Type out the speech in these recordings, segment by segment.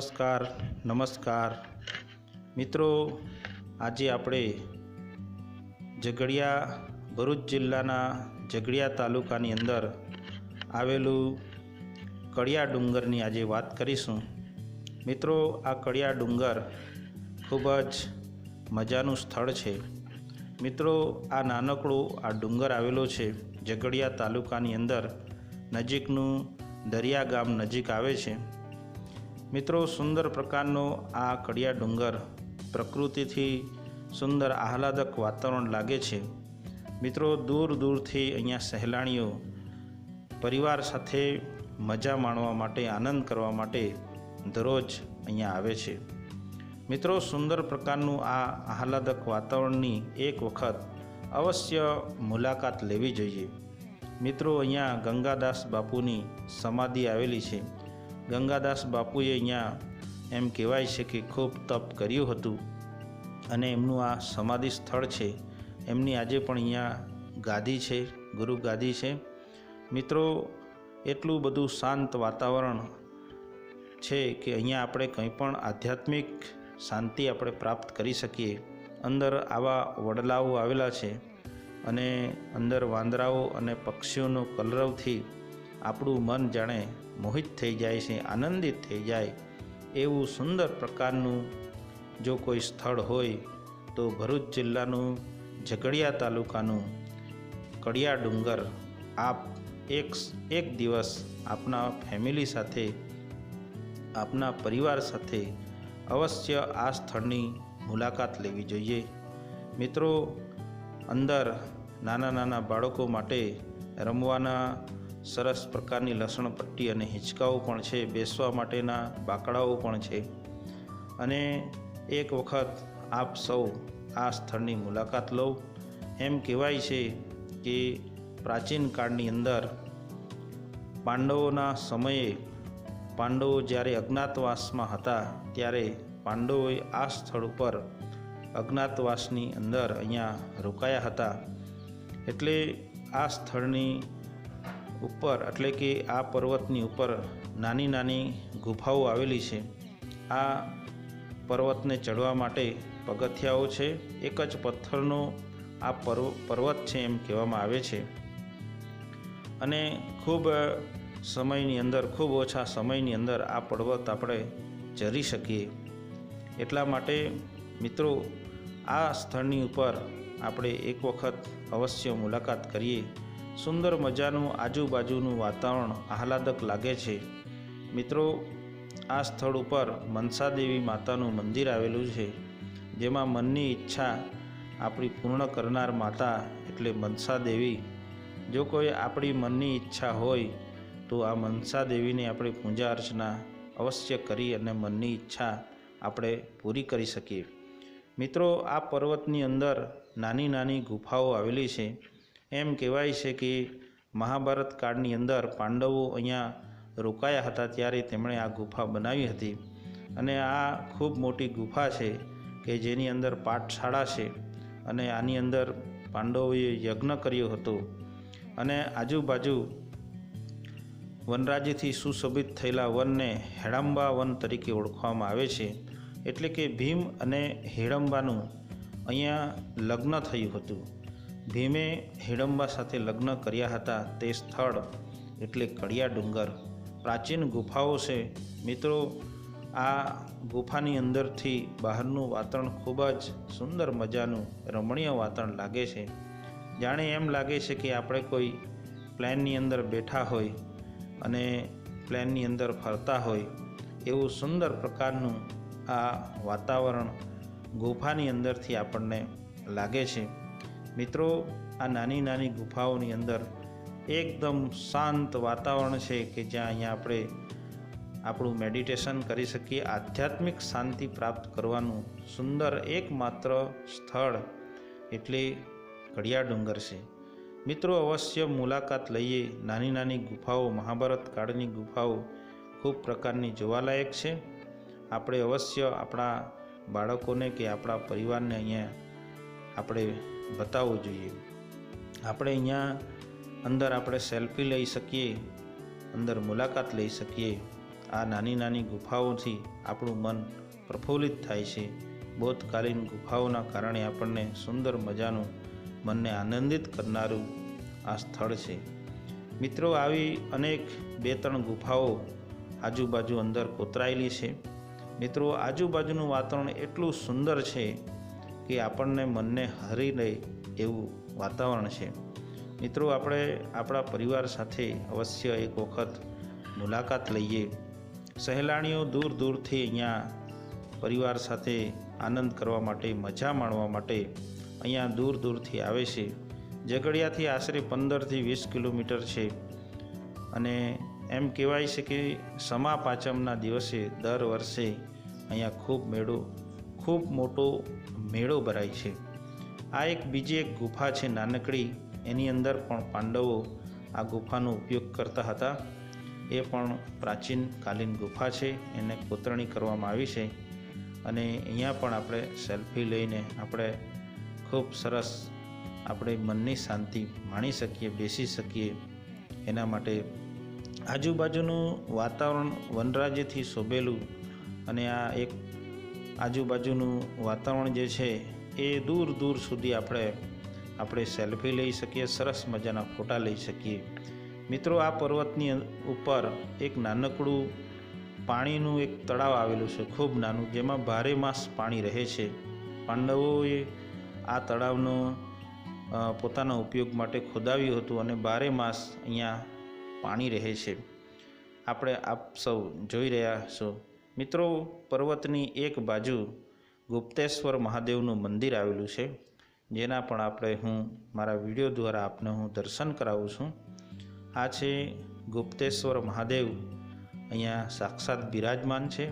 નમસ્કાર નમસ્કાર. મિત્રો, આજે આપણે ઝઘડિયા ભરૂચ જિલ્લાના ઝઘડિયા તાલુકાની અંદર આવેલું કડિયા ડુંગરની આજે વાત કરીશું. મિત્રો, આ કડિયા ડુંગર ખૂબ જ મજાનું સ્થળ છે. મિત્રો, આ નાનકડું આ ડુંગર આવેલો છે ઝઘડિયા તાલુકાની અંદર. નજીકનું દરિયા ગામ નજીક આવે છે. મિત્રો, સુંદર પ્રકારનો આ કડિયા ડુંગર પ્રકૃતિથી સુંદર આહલાદક વાતાવરણ લાગે છે. મિત્રો, દૂર દૂરથી અહીંયા સહેલાણીઓ પરિવાર સાથે મજા માણવા માટે, આનંદ કરવા માટે દરરોજ અહીંયા આવે છે. મિત્રો, સુંદર પ્રકારનું આ આહલાદક વાતાવરણની એક વખત અવશ્ય મુલાકાત લેવી જોઈએ. મિત્રો, અહીંયા ગંગાદાસ બાપુની સમાધિ આવેલી છે. ગંગાદાસ બાપુએ અહીંયા એમ કહેવાય છે કે ખૂબ તપ કર્યું હતું. અને એમનું આ સમાધિ સ્થળ છે. એમની આજે પણ અહીંયા ગાદી છે, ગુરુ ગાદી છે. મિત્રો, એટલું બધું શાંત વાતાવરણ છે કે અહીંયા આપણે કંઈ પણ આધ્યાત્મિક શાંતિ આપણે પ્રાપ્ત કરી શકીએ. અંદર આવા વડલાઓ આવેલા છે. અને અંદર વાંદરાઓ અને પક્ષીઓનો કલરવથી આપણું મન જાણે મોહિત થઈ જાય છે, આનંદિત થઈ જાય એવું સુંદર પ્રકારનું જો કોઈ સ્થળ હોય તો ભરૂચ જિલ્લાનું ઝઘડિયા તાલુકાનું કડિયા ડુંગર આપ એક એક દિવસ આપના ફેમિલી સાથે, આપના પરિવાર સાથે અવશ્ય આ સ્થળની મુલાકાત લેવી જોઈએ. મિત્રો, અંદર નાના નાના બાળકો માટે રમવાના સરસ પ્રકારની લસણપટ્ટી અને હિંચકાઓ પણ છે, બેસવા માટેના બાકડાઓ પણ છે. અને એક વખત આપ સૌ આ સ્થળની મુલાકાત લો એમ કહેવાય છે કે પ્રાચીન કાળની અંદર પાંડવોના સમયે પાંડવો જ્યારે અજ્ઞાતવાસમાં હતા, ત્યારે પાંડવોએ આ સ્થળ ઉપર અજ્ઞાતવાસની અંદર અહીંયા રોકાયા હતા. એટલે આ સ્થળની ઉપર, એટલે કે આ પર્વતની ઉપર નાની નાની ગુફાઓ આવેલી છે. આ પર્વતને ચડવા માટે પગથિયાઓ છે. એક જ પથ્થરનો આ પર્વ, પર્વત છે એમ કહેવામાં આવે છે. અને ખૂબ સમયની અંદર, ખૂબ ઓછા સમયની અંદર આ પર્વત આપણે ચરી શકીએ. એટલા માટે મિત્રો, આ સ્થળની ઉપર આપણે એક વખત અવશ્ય મુલાકાત કરીએ. સુંદર મજાનું આજુબાજુનું વાતાવરણ આહલાદક લાગે છે. મિત્રો, આ સ્થળ ઉપર મનસાદેવી માતાનું મંદિર આવેલું છે, જેમાં મનની ઈચ્છા આપણી પૂર્ણ કરનાર માતા એટલે મનસાદેવી. જો કોઈ આપણી મનની ઈચ્છા હોય, તો આ મનસાદેવીની આપણી પૂજા અર્ચના અવશ્ય કરી અને મનની ઈચ્છા આપણે પૂરી કરી શકીએ. મિત્રો, આ પર્વતની અંદર નાની નાની ગુફાઓ આવેલી છે એમ કહેવાય છે કે મહાભારત કાળની અંદર પાંડવો અહીંયા રોકાયા હતા ત્યારે તેમણે આ ગુફા બનાવી હતી. અને આ ખૂબ મોટી ગુફા છે કે જેની અંદર પાઠશાળા છે અને આની અંદર પાંડવોએ યજ્ઞ કર્યો હતો. અને આજુબાજુ વનરાજીથી સુશોભિત થયેલા વનને હેડંબા વન તરીકે ઓળખવામાં આવે છે. એટલે કે ભીમ અને હેડંબાનું અહીંયા લગ્ન થયું હતું. ભીમે હિડંબા સાથે લગ્ન કર્યા હતા તે સ્થળ એટલે કડિયા ડુંગર. પ્રાચીન ગુફાઓ છે. મિત્રો, આ ગુફાની અંદરથી બહારનું વાતાવરણ ખૂબ જ સુંદર મજાનું રમણીય વાતાવરણ લાગે છે. જાણે એમ લાગે છે કે આપણે કોઈ પ્લેનની અંદર બેઠા હોય અને પ્લેનની અંદર ફરતા હોય એવું સુંદર પ્રકારનું આ વાતાવરણ ગુફાની અંદરથી આપણને લાગે છે. મિત્રો, આ નાની નાની ગુફાઓની અંદર એકદમ શાંત વાતાવરણ છે કે જ્યાં અહીંયા આપણે આપણું મેડિટેશન કરી શકીએ, આધ્યાત્મિક શાંતિ પ્રાપ્ત કરવાનું સુંદર એકમાત્ર સ્થળ એટલે ઘડિયા ડુંગર છે. મિત્રો, અવશ્ય મુલાકાત લઈએ. નાની નાની ગુફાઓ, મહાભારત કાળની ગુફાઓ ખૂબ પ્રકારની જોવાલાયક છે. આપણે અવશ્ય આપણા બાળકોને કે આપણા પરિવારને અહીંયા આપણે બતાવવું જોઈએ. આપણે અહીંયા અંદર આપણે સેલ્ફી લઈ શકીએ, અંદર મુલાકાત લઈ શકીએ. આ નાની નાની ગુફાઓથી આપણું મન પ્રફુલ્લિત થાય છે. બોધકાલીન ગુફાઓના કારણે આપણને સુંદર મજાનું મનને આનંદિત કરનારું આ સ્થળ છે. મિત્રો, આવી અનેક બે ત્રણ ગુફાઓ આજુબાજુ અંદર કોતરાયેલી છે. મિત્રો, આજુબાજુનું વાતાવરણ એટલું સુંદર છે કે આપણને મનને હરી લે એવું વાતાવરણ છે. મિત્રો, આપણે આપણા પરિવાર સાથે અવશ્ય એક વખત મુલાકાત લઈએ. સહેલાણીઓ દૂર દૂરથી અહીંયા પરિવાર સાથે આનંદ કરવા માટે, મજા માણવા માટે અહીંયા દૂર દૂરથી આવે છે. ઝઘડિયાથી આશરે પંદરથી વીસ કિલોમીટર છે. અને એમ કહેવાય છે કે સમા પાંચમના દિવસે દર વર્ષે અહીંયા ખૂબ મેળો ખૂબ મોટો મેળો ભરાય છે. આ એક બીજી એક ગુફા છે નાનકડી, એની અંદર પણ પાંડવો આ ગુફાનો ઉપયોગ કરતા હતા. એ પણ પ્રાચીન કાલીન ગુફા છે, એને કોતરણી કરવામાં આવી છે. અને અહીંયા પણ આપણે સેલ્ફી લઈને આપણે ખૂબ સરસ આપણે મનની શાંતિ માણી શકીએ, બેસી શકીએ એના માટે. આજુબાજુનું વાતાવરણ વનરાજ્યથી શોભેલું અને આ એક આજુબાજુનું વાતાવરણ જે છે એ દૂર દૂર સુધી આપણે આપણે સેલ્ફી લઈ શકીએ, સરસ મજાના ફોટા લઈ શકીએ. મિત્રો, આ પર્વતની ઉપર એક નાનકડું પાણીનું એક તળાવ આવેલું છે, ખૂબ નાનું, જેમાં ભારે માસ પાણી રહે છે. પાંડવોએ આ તળાવનો પોતાના ઉપયોગ માટે ખોદાવ્યું હતું અને બારે માસ અહીંયા પાણી રહે છે. આપણે આપ સૌ જોઈ રહ્યા છો. મિત્રો, પર્વતની એક બાજુ ગુપ્તેશ્વર મહાદેવનું મંદિર આવેલું છે, જેના પણ આપણે હું મારા વીડિયો દ્વારા આપને હું દર્શન કરાવું છું. આ છે ગુપ્તેશ્વર મહાદેવ અહીંયા સાક્ષાત બિરાજમાન છે.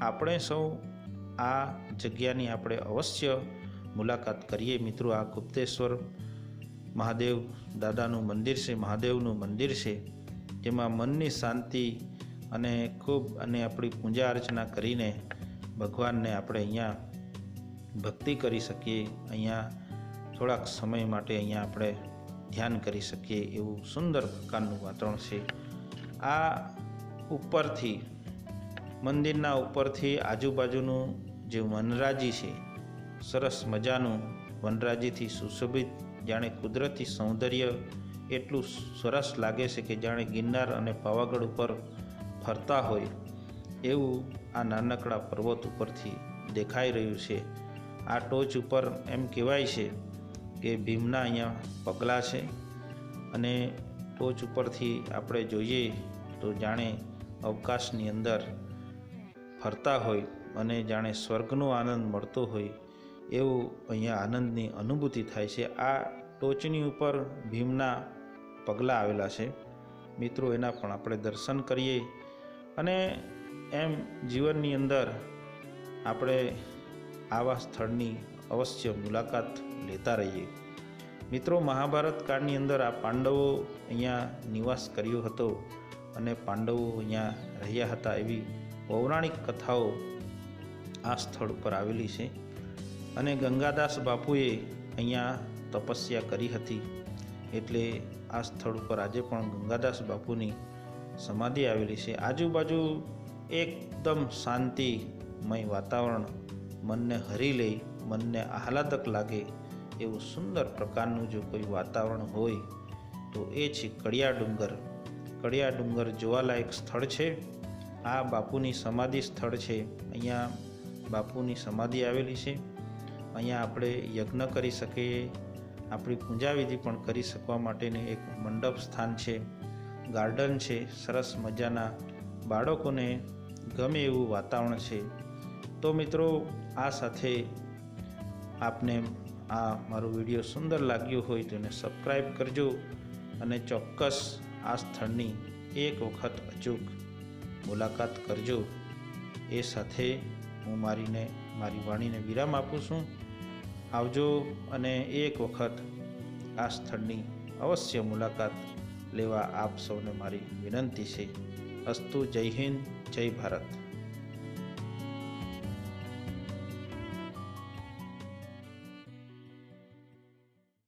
આપણે સૌ આ જગ્યાની આપણે અવશ્ય મુલાકાત કરીએ મિત્રો. આ ગુપ્તેશ્વર મહાદેવ દાદાનું મંદિર છે, મહાદેવનું મંદિર છે, જેમાં મનની શાંતિ અને ખૂબ અને આપણી પૂજા અર્ચના કરીને ભગવાનને આપણે અહીંયા ભક્તિ કરી શકીએ, અહીંયા થોડાક સમય માટે અહીંયા આપણે ધ્યાન કરી શકીએ એવું સુંદર પ્રકારનું વાતાવરણ છે. આ ઉપરથી, મંદિરના ઉપરથી આજુબાજુનું જે વનરાજી છે, સરસ મજાનું વનરાજીથી સુશોભિત, જાણે કુદરતી સૌંદર્ય એટલું સરસ લાગે છે કે જાણે ગિરનાર અને પાવાગઢ ઉપર ફરતા હોય એવું આ નાનકડા પર્વત ઉપરથી દેખાઈ રહ્યું છે. આ ટોચ ઉપર એમ કહેવાય છે કે ભીમના અહીંયા પગલાં છે અને ટોચ ઉપરથી આપણે જોઈએ તો જાણે અવકાશની અંદર ફરતા હોય અને જાણે સ્વર્ગનો આનંદ મળતો હોય એવું અહીંયા આનંદની અનુભૂતિ થાય છે. આ ટોચની ઉપર ભીમના પગલાં આવેલા છે. મિત્રો, એના પણ આપણે દર્શન કરીએ. અને એમ જીવનની અંદર આપણે આવા સ્થળની અવશ્ય મુલાકાત લેતા રહીએ. મિત્રો, મહાભારત કાળની અંદર આ પાંડવો અહીંયા નિવાસ કર્યો હતો અને પાંડવો અહીંયા રહ્યા હતા એવી પૌરાણિક કથાઓ આ સ્થળ ઉપર આવેલી છે. અને ગંગાદાસ બાપુએ અહીંયા તપસ્યા કરી હતી. એટલે આ સ્થળ ઉપર આજે પણ ગંગાદાસ બાપુની સમાધિ આવેલી છે. આજુબાજુ એકદમ શાંતિમય વાતાવરણ મનને હરી લે, મનને આહલાદક લાગે એવું સુંદર પ્રકારનું જો કોઈ વાતાવરણ હોય તો એ છે કડિયા ડુંગર. કડિયા ડુંગર જોવાલાયક સ્થળ છે. આ બાપુની સમાધિ સ્થળ છે. અહીંયા બાપુની સમાધિ આવેલી છે. અહીંયા આપણે યજ્ઞ કરી શકીએ, આપણી પૂજાવિધિ પણ કરી શકવા માટેનું એક મંડપ સ્થાન છે. ગાર્ડન છે, સરસ મજાના બાળકોને ગમે એવું વાતાવરણ છે. તો મિત્રો, આ સાથે આપને આ મારો વીડિયો સુંદર લાગ્યો હોય તો એને સબસ્ક્રાઈબ કરજો અને ચોક્કસ આ સ્થળની એક વખત અચૂક મુલાકાત કરજો. એ સાથે હું મારીને, મારી વાણીને વિરામ આપું છું. આવજો અને એક વખત આ સ્થળની અવશ્ય મુલાકાત લેવા આપ સૌને મારી વિનંતી છે. અસ્તુ જય હિન્દ જય ભારત.